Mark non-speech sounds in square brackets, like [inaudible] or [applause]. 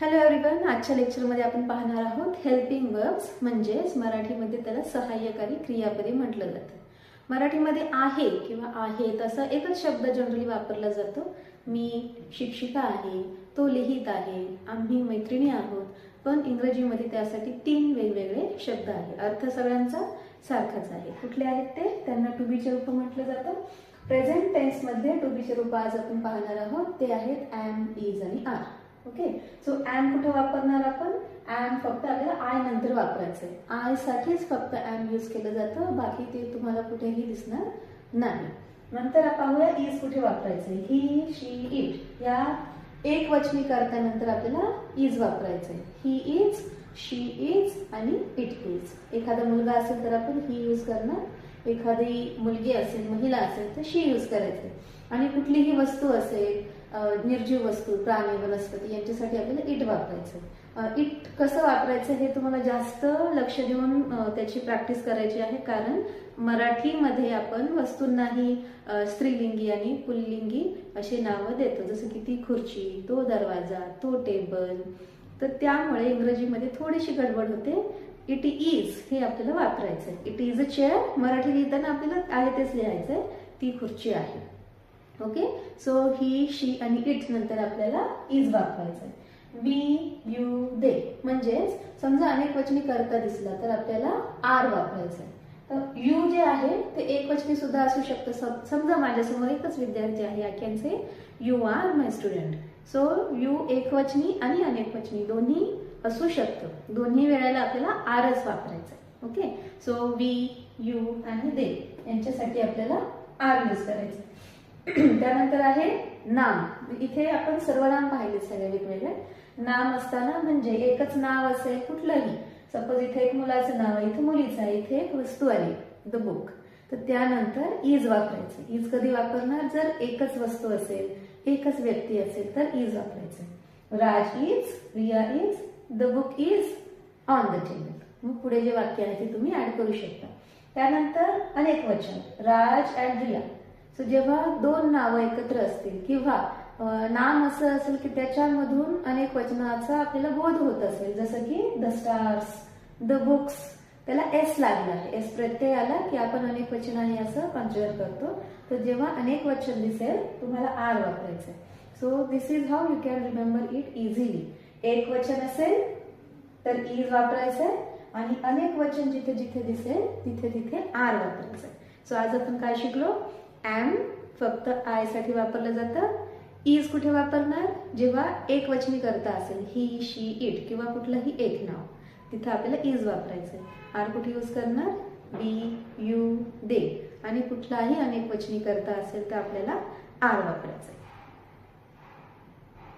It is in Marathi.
हॅलो एव्हरीवन आजच्या लेक्चरमध्ये आपण पाहणार आहोत हेल्पिंग वर्ब्स म्हणजेच मराठीमध्ये त्याला सहाय्यकारी क्रियापदे म्हटलं जातं. मराठीमध्ये आहे किंवा आहे तसा एकच शब्द जनरली वापरला जातो. मी शिक्षिका आहे तो लिहित आहे आम्ही मैत्रिणी आहोत पण इंग्रजीमध्ये त्यासाठी तीन वेगवेगळे शब्द आहे. अर्थ सगळ्यांचा सारखाच आहे. कुठले आहेत ते? त्यांना टू बीचे रूप म्हटलं जातं. प्रेझेंट टेन्समध्ये टू बीचे रूप आज आपण पाहणार आहोत. ते आहेत ॲम इज आणि आर ओके? सो ॲम कुठे वापरणार आपण? ॲम फक्त आपल्याला आय नंतर वापरायचं आहे आय साठीच फक्त ॲम यूज केलं जातं. बाकी ते तुम्हाला कुठेही दिसणार नाही. नंतर पाहूया इज कुठे वापरायचे ही शी इट या एक वचनी करतानंतर आपल्याला इज वापरायचं आहे ही इज शी इज आणि इट इज एखादा मुलगा असेल तर आपण ही यूज करणार. एखादी मुलगी असेल महिला असेल तर शी यूज करायचे आणि कुठलीही वस्तू असेल निर्जीव वस्तू प्राणी वनस्पती यांच्यासाठी आपल्याला इट वापरायचं इट कसं वापरायचं हे तुम्हाला जास्त लक्ष देऊन त्याची प्रॅक्टिस करायची आहे. कारण मराठीमध्ये आपण वस्तूंनाही स्त्रीलिंगी आणि पुल्लिंगी असे नावं देतो. जसं की ती खुर्ची तो दरवाजा तो टेबल. तर त्यामुळे इंग्रजीमध्ये थोडीशी गडबड होते. इट इज हे आपल्याला वापरायचं आहे. It is a chair Marathi लिहिताना आपल्याला आहे तेच लिहायचं आहे ती खुर्ची आहे. ओके सो ही शी आणि इट नंतर आपल्याला इज वापरायचं आहे वी यू दे म्हणजेच समजा अनेक वचनी करता दिसला तर आपल्याला आर वापरायचं आहे तर यू जे आहे ते एक वचनी सुद्धा असू शकतं. सम- समजा माझ्यासमोर एकच विद्यार्थी आहे I can say you are my student so you एक वचनी आणि अनेक वचनी दोन्ही असू शकतं. दोन्ही वेळेला आपल्याला आरच वापरायचं आहे ओके सो वी यू आणि दे यांच्यासाठी आपल्याला आर यूज करायचं [clears throat] त्यानंतर आहे नाम. इथे आपण सर्वनाम पाहिले सगळे वेगवेगळे. नाम असताना म्हणजे एकच नाव असेल कुठलंही. सपोज इथे एक मुलाचं नाव आहे इथे मुलीचं आहे इथे एक वस्तू आली द बुक तर त्यानंतर इज वापरायचं. इज कधी वापरणार? जर एकच वस्तू असेल एकच व्यक्ती असेल तर इज वापरायचं. Raj is Riya is the book is on the table मग पुढे जे वाक्य आहे ते तुम्ही ऍड करू शकता. त्यानंतर अनेक वचन. राज अँड रिया सो जेव्हा दोन नावं एकत्र असतील किंवा नाम असं असेल की त्याच्यामधून अनेक वचनाचा आपल्याला बोध होत असेल जसं की द स्टार्स द बुक्स त्याला एस लागला आहे. एस प्रत्यय आला की आपण अनेक वचनाने असं कन्सिडर करतो. तर जेव्हा अनेक वचन दिसेल तुम्हाला आर वापरायचं so this is how you can remember it easily एक वचन असेल तर इज वापरायचं आहे. आणि अनेक वचन जिथे जिथे दिसेल तिथे तिथे आर वापरायचं सो आज आपण काय शिकलो? एम फक्त आयसाठी वापरलं जातं. E इज कुठे वापरणार? जेव्हा एक वचनी करता असेल ही शी इट किंवा कुठलंही एक नाव तिथं आपल्याला इज वापरायचं आहे आर कुठे यूज करणार? बी यू दे आणि कुठलाही अनेक वचनी करता असेल तर आपल्याला आर वापरायचं आहे